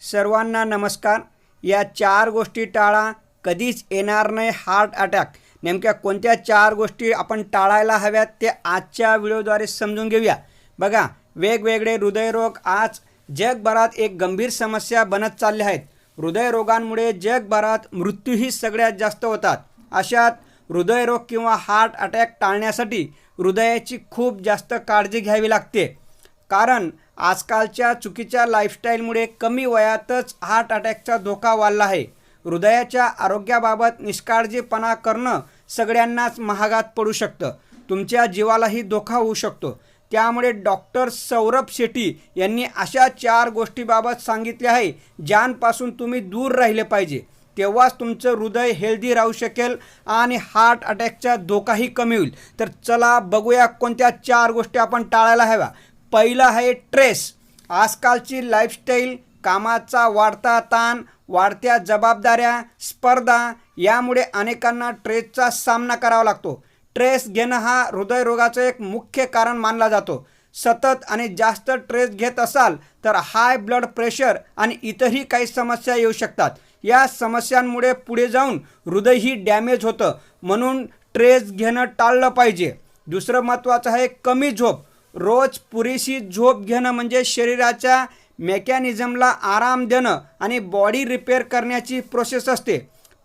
सर्वांना नमस्कार. या चार गोष्टी टाळा. कधीच येणार नाही हार्ट अटॅक. नेमक्या कोणत्या चार गोष्टी आपण टाळायला हव्यात ते आजच्या व्हिडिओद्वारे समजून घेऊया. बघा वेगवेगळे हृदयरोग आज जगभरात एक गंभीर समस्या बनत चालले आहेत. हृदयरोगांमुळे जगभरात मृत्यूही सगळ्यात जास्त होतात. अशात हृदयरोग किंवा हार्ट अटॅक टाळण्यासाठी हृदयाची खूप जास्त काळजी घ्यावी लागते. कारण आजकालच्या चुकीच्या लाईफस्टाईलमुळे कमी वयातच हार्ट अटॅकचा धोका वाढला आहे. हृदयाच्या आरोग्याबाबत निष्काळजीपणा करणं सगळ्यांनाच महागात पडू शकतं. तुमच्या जीवालाही धोका होऊ शकतो. त्यामुळे डॉक्टर सौरभ शेट्टी यांनी अशा चार गोष्टीबाबत सांगितले आहे ज्यांपासून तुम्ही दूर राहिले पाहिजे. तेव्हाच तुमचं हृदय हेल्दी राहू शकेल आणि हार्ट अटॅकचा धोकाही कमी होईल. तर चला बघूया कोणत्या चार गोष्टी आपण टाळायला हव्या. पहिलं आहे ट्रेस. आजकालची लाईफस्टाईल कामाचा वाढता ताण वाढत्या जबाबदाऱ्या स्पर्धा यामुळे अनेकांना ट्रेसचा सामना करावा लागतो. ट्रेस घेणं हा हृदयरोगाचं एक मुख्य कारण मानला जातो. सतत आणि जास्त ट्रेस घेत असाल तर हाय ब्लड प्रेशर आणि इतरही काही समस्या येऊ शकतात. या समस्यांमुळे पुढे जाऊन हृदयही डॅमेज होतं. म्हणून ट्रेस घेणं टाळलं पाहिजे. दुसरं महत्त्वाचं आहे कमी झोप. रोज पुरेशी झोप घेणं म्हणजे शरीराच्या मेकॅनिझमला आराम देणं आणि बॉडी रिपेअर करण्याची प्रोसेस असते.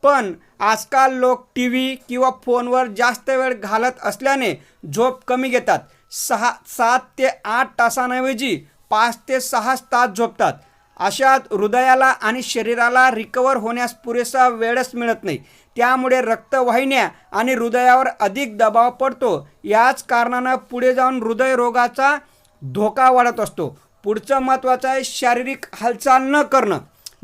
पण आजकाल लोक टी व्ही किंवा फोनवर जास्त वेळ घालत असल्याने झोप कमी घेतात. सहा सात ते आठ तासांऐवजी पाच ते सहा तास झोपतात. अशात हृदयाला आणि शरीराला रिकवर होण्यास पुरेसा वेळच मिळत नाही. त्यामुळे रक्तवाहिन्या आणि हृदयावर अधिक दबाव पडतो. याच कारणानं पुढे जाऊन हृदयरोगाचा धोका वाढत असतो. पुढचं महत्त्वाचं आहे शारीरिक हालचाल न करणं.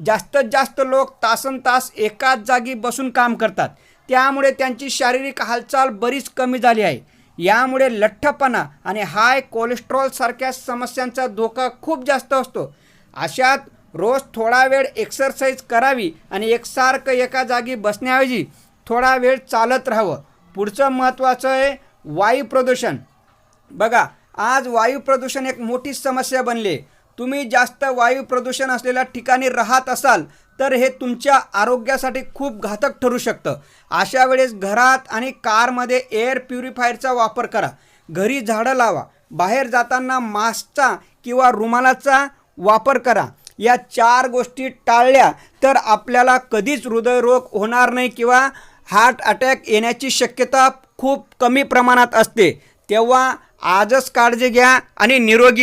जास्तीत जास्त लोक तासन तास एकाच जागी बसून काम करतात. त्यामुळे त्यांची शारीरिक हालचाल बरीच कमी झाली आहे. यामुळे लठ्ठपणा आणि हाय कोलेस्ट्रॉलसारख्या समस्यांचा धोका खूप जास्त असतो. अशात रोज थोडा वेळ एक्सरसाइज करावी आणि एकसारखं एका जागी बसण्याऐवजी थोडा वेळ चालत राहावं. पुढचं महत्त्वाचं आहे वायू प्रदूषण. बघा आज वायू प्रदूषण एक मोठी समस्या बनली. आहे तुम्ही जास्त वायू प्रदूषण असलेल्या ठिकाणी राहत असाल तर हे तुमच्या आरोग्यासाठी खूप घातक ठरू शकतं. अशा वेळेस घरात आणि कारमध्ये एअर प्युरिफायरचा वापर करा. घरी झाडं लावा. बाहेर जाताना मास्कचा किंवा रुमालाचा वापर करा. या चार गोष्टी टाळल्या तर आपल्याला कधीच हृदयरोग होणार नाही किंवा हार्ट अटॅक येण्याची शक्यता खूप कमी प्रमाणात असते. तेव्हा आजच काळजी घ्या आणि निरोगी